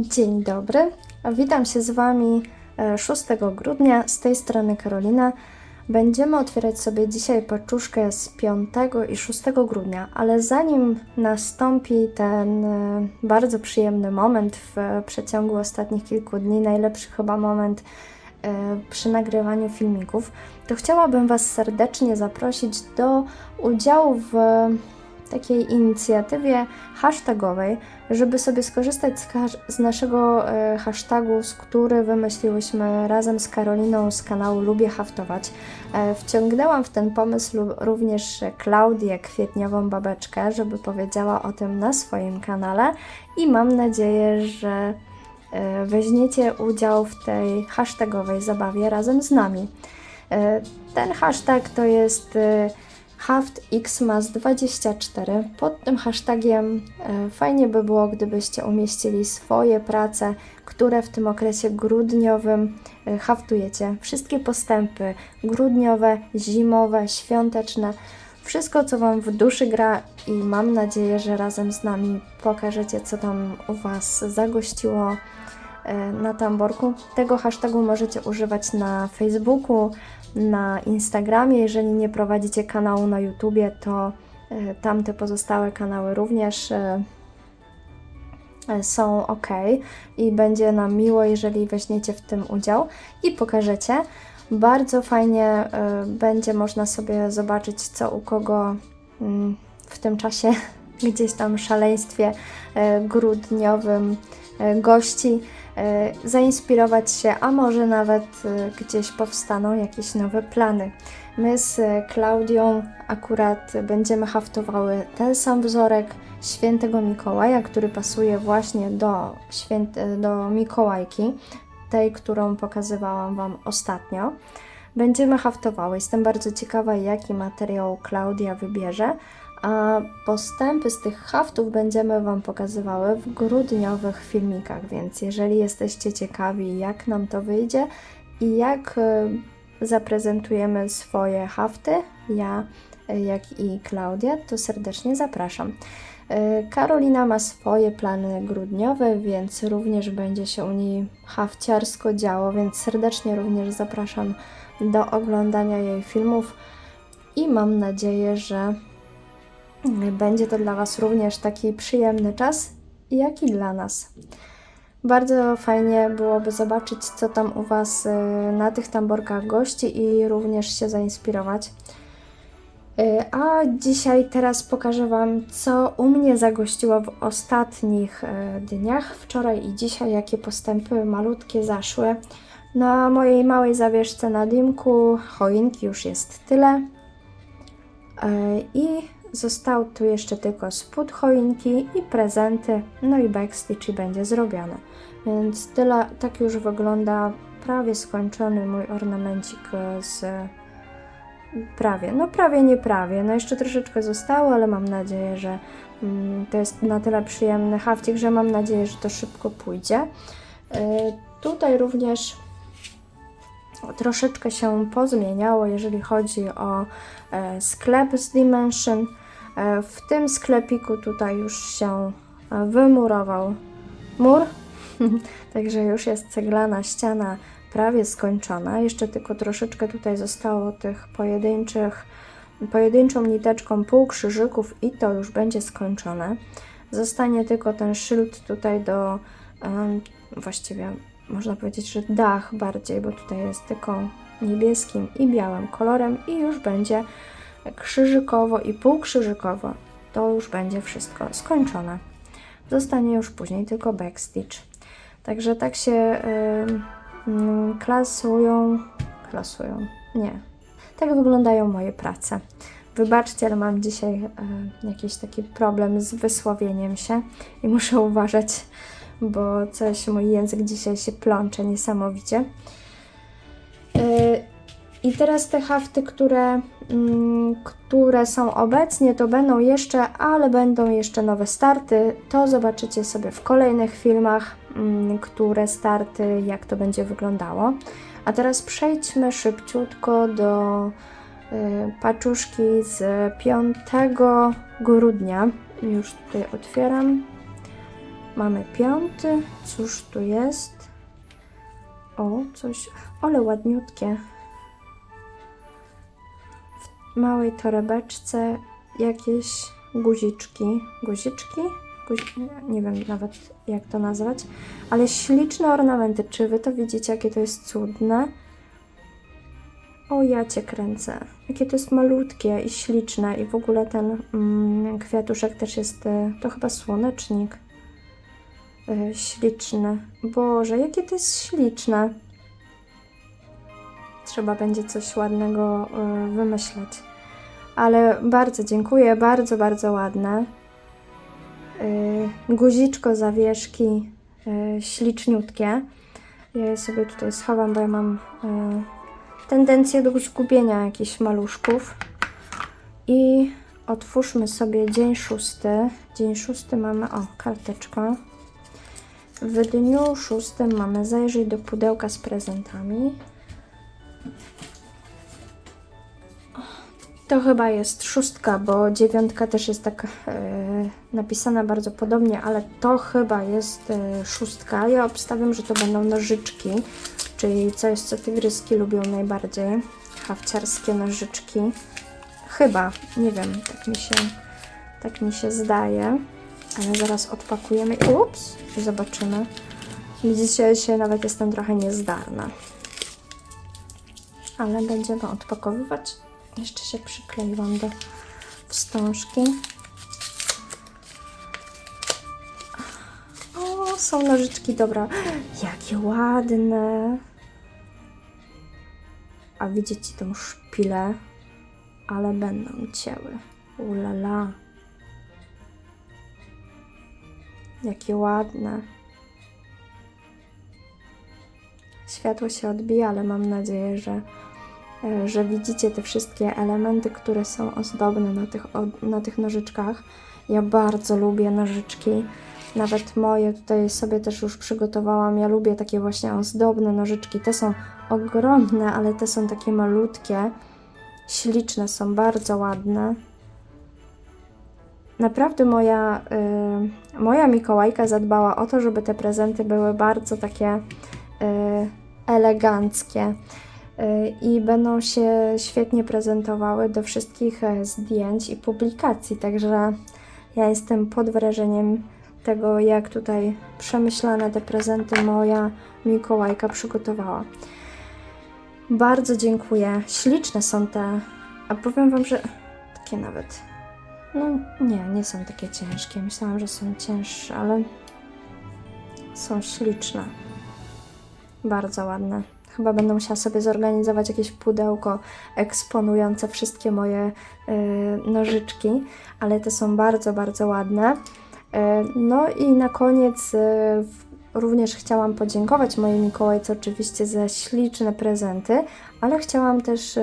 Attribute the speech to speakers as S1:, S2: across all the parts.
S1: Dzień dobry, witam się z Wami e, 6 grudnia, z tej strony Karolina. Będziemy otwierać sobie dzisiaj paczuszkę z 5 i 6 grudnia, ale zanim nastąpi ten e, bardzo przyjemny moment w e, przeciągu ostatnich kilku dni, najlepszy chyba moment e, przy nagrywaniu filmików, to chciałabym Was serdecznie zaprosić do udziału w takiej inicjatywie hashtagowej, żeby sobie skorzystać z, z naszego e, hashtagu, z który wymyśliłyśmy razem z Karoliną z kanału Lubię Haftować. E, wciągnęłam w ten pomysł również Klaudię Kwietniową Babeczkę, żeby powiedziała o tym na swoim kanale i mam nadzieję, że e, weźmiecie udział w tej hashtagowej zabawie razem z nami. E, Ten hashtag to jest e, haftxmas24. Pod tym hashtagiem e, fajnie by było, gdybyście umieścili swoje prace, które w tym okresie grudniowym e, haftujecie. Wszystkie postępy grudniowe, zimowe, świąteczne. Wszystko, co Wam w duszy gra i mam nadzieję, że razem z nami pokażecie, co tam u Was zagościło e, na Tamborku. Tego hashtagu możecie używać na Facebooku, na Instagramie. Jeżeli nie prowadzicie kanału na YouTubie, to e, tamte pozostałe kanały również e, e, są ok i będzie nam miło, jeżeli weźmiecie w tym udział i pokażecie. Bardzo fajnie będzie można sobie zobaczyć, co u kogo mm, w tym czasie, gdzieś tam szaleństwie grudniowym gości zainspirować się, a może nawet e, gdzieś powstaną jakieś nowe plany. My z e, Klaudią akurat będziemy haftowały ten sam wzorek świętego Mikołaja, który pasuje właśnie do, święty, do Mikołajki, tej, którą pokazywałam Wam ostatnio. Będziemy haftowały. Jestem bardzo ciekawa, jaki materiał Klaudia wybierze, a postępy z tych haftów będziemy Wam pokazywały w grudniowych filmikach, więc jeżeli jesteście ciekawi, jak nam to wyjdzie i jak e, zaprezentujemy swoje hafty, ja, e, jak i Klaudia, to serdecznie zapraszam. E, Karolina ma swoje plany grudniowe, więc również będzie się u niej hafciarsko działo, więc serdecznie również zapraszam do oglądania jej filmów i mam nadzieję, że będzie to dla Was również taki przyjemny czas, jak i dla nas. Bardzo fajnie byłoby zobaczyć, co tam u Was y, na tych tamborkach gości i również się zainspirować. Y, A dzisiaj teraz pokażę Wam, co u mnie zagościło w ostatnich y, dniach, wczoraj i dzisiaj, jakie postępy malutkie zaszły. Na mojej małej zawieszce na dymku choinki już jest tyle. I został tu jeszcze tylko spód choinki i prezenty, no i backstitch i będzie zrobione. Więc tyle, tak już wygląda prawie skończony mój ornamencik z prawie, no prawie nie prawie, no jeszcze troszeczkę zostało, ale mam nadzieję, że mm, to jest na tyle przyjemny hafcik, że mam nadzieję, że to szybko pójdzie. E, Tutaj również troszeczkę się pozmieniało, jeżeli chodzi o e, sklep z Dimension. E, w tym sklepiku tutaj już się e, wymurował mur, także już jest ceglana ściana prawie skończona. Jeszcze tylko troszeczkę tutaj zostało tych pojedynczych, pojedynczą niteczką półkrzyżyków i to już będzie skończone. Zostanie tylko ten szyld tutaj do, em, właściwie można powiedzieć, że dach bardziej, bo tutaj jest tylko niebieskim i białym kolorem i już będzie krzyżykowo i półkrzyżykowo. To już będzie wszystko skończone. Zostanie już później tylko backstitch. Także tak się ym, klasują, klasują, nie. Tak wyglądają moje prace. Wybaczcie, ale mam dzisiaj y, jakiś taki problem z wysłowieniem się i muszę uważać, bo coś mój język dzisiaj się plącze niesamowicie. Y, I teraz te hafty, które, mm, które są obecnie, to będą jeszcze, ale będą jeszcze nowe starty. To zobaczycie sobie w kolejnych filmach, mm, które starty, jak to będzie wyglądało. A teraz przejdźmy szybciutko do y, paczuszki z 5 grudnia. Już tutaj otwieram. Mamy piąty. Cóż tu jest? O, coś. Ale ładniutkie. W małej torebeczce jakieś guziczki. Guziczki? Guzi... Nie wiem nawet jak to nazwać. Ale śliczne ornamenty. Czy wy to widzicie, jakie to jest cudne? O, ja cię kręcę. Jakie to jest malutkie i śliczne. I w ogóle ten mm, kwiatuszek też jest, e, to chyba słonecznik. E, śliczny. Boże, jakie to jest śliczne. Trzeba będzie coś ładnego e, wymyśleć. Ale bardzo dziękuję, bardzo, bardzo ładne. E, guziczko zawieszki śliczniutkie. Ja je sobie tutaj schowam, bo ja mam tendencję do zgubienia jakichś maluszków. I otwórzmy sobie dzień szósty. Dzień szósty mamy, o, karteczka. W dniu szóstym mamy zajrzeć do pudełka z prezentami. To chyba jest szóstka, bo dziewiątka też jest tak e, napisana bardzo podobnie, ale to chyba jest e, szóstka. Ja obstawiam, że to będą nożyczki, czyli coś, co tygryski lubią najbardziej. Hawciarskie nożyczki. Chyba, nie wiem, tak mi się, tak mi się zdaje. Ale zaraz odpakujemy. Ups, i zobaczymy. Widzicie, dzisiaj nawet jestem trochę niezdarna. Ale będziemy odpakowywać. Jeszcze się przykleiłam do wstążki. O, są nożyczki, dobra. Jakie ładne. A widzicie tą szpilę? Ale będą cięły. Ulala. Jakie ładne. Światło się odbija, ale mam nadzieję, że, e, że widzicie te wszystkie elementy, które są ozdobne na tych, na tych nożyczkach. Ja bardzo lubię nożyczki. Nawet moje tutaj sobie też już przygotowałam. Ja lubię takie właśnie ozdobne nożyczki. Te są ogromne, ale te są takie malutkie. Śliczne są, bardzo ładne. Naprawdę moja, y, moja Mikołajka zadbała o to, żeby te prezenty były bardzo takie y, eleganckie y, i będą się świetnie prezentowały do wszystkich e, zdjęć i publikacji. Także ja jestem pod wrażeniem tego, jak tutaj przemyślane te prezenty moja Mikołajka przygotowała. Bardzo dziękuję. Śliczne są te, a powiem Wam, że takie nawet no nie, nie są takie ciężkie. Myślałam, że są cięższe, ale są śliczne. Bardzo ładne. Chyba będę musiała sobie zorganizować jakieś pudełko eksponujące wszystkie moje y, nożyczki, ale te są bardzo, bardzo ładne. Y, no i na koniec y, w- również chciałam podziękować mojej Mikołajce oczywiście za śliczne prezenty, ale chciałam też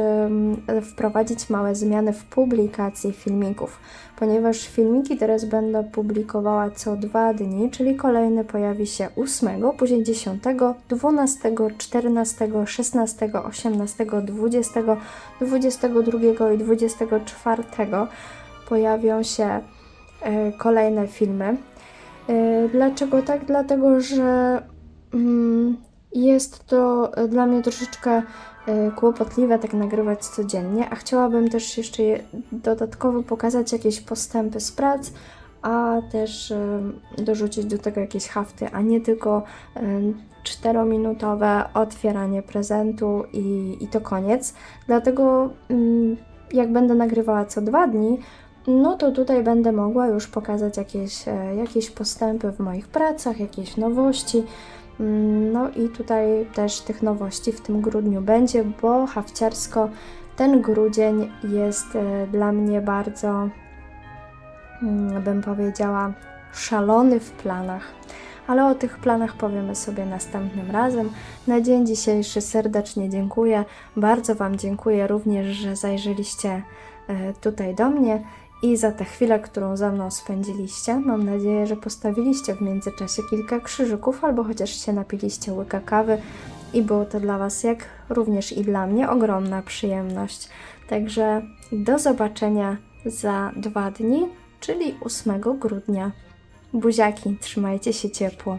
S1: wprowadzić małe zmiany w publikacji filmików, ponieważ filmiki teraz będę publikowała co dwa dni, czyli kolejny pojawi się 8, później 10, 12, 14, 16, 18, 20, 22 i 24 pojawią się e, kolejne filmy. E, Dlaczego tak? Dlatego, że mm, jest to dla mnie troszeczkę e, kłopotliwe tak nagrywać codziennie, a chciałabym też jeszcze je- dodatkowo pokazać jakieś postępy z prac, a też em, dorzucić do tego jakieś hafty, a nie tylko czterominutowe otwieranie prezentu i, i to koniec. Dlatego mm, jak będę nagrywała co dwa dni, no to tutaj będę mogła już pokazać jakieś, e, jakieś postępy w moich pracach, jakieś nowości. Mm, No i tutaj też tych nowości w tym grudniu będzie, bo hawciarsko ten grudzień jest e, dla mnie bardzo, mm, bym powiedziała, szalony w planach. Ale o tych planach powiemy sobie następnym razem. Na dzień dzisiejszy serdecznie dziękuję. Bardzo Wam dziękuję również, że zajrzeliście e, tutaj do mnie i za tę chwilę, którą ze mną spędziliście. Mam nadzieję, że postawiliście w międzyczasie kilka krzyżyków albo chociaż się napiliście łyka kawy i było to dla Was, jak również i dla mnie, ogromna przyjemność. Także do zobaczenia za dwa dni, czyli 8 grudnia. Buziaki, trzymajcie się ciepło.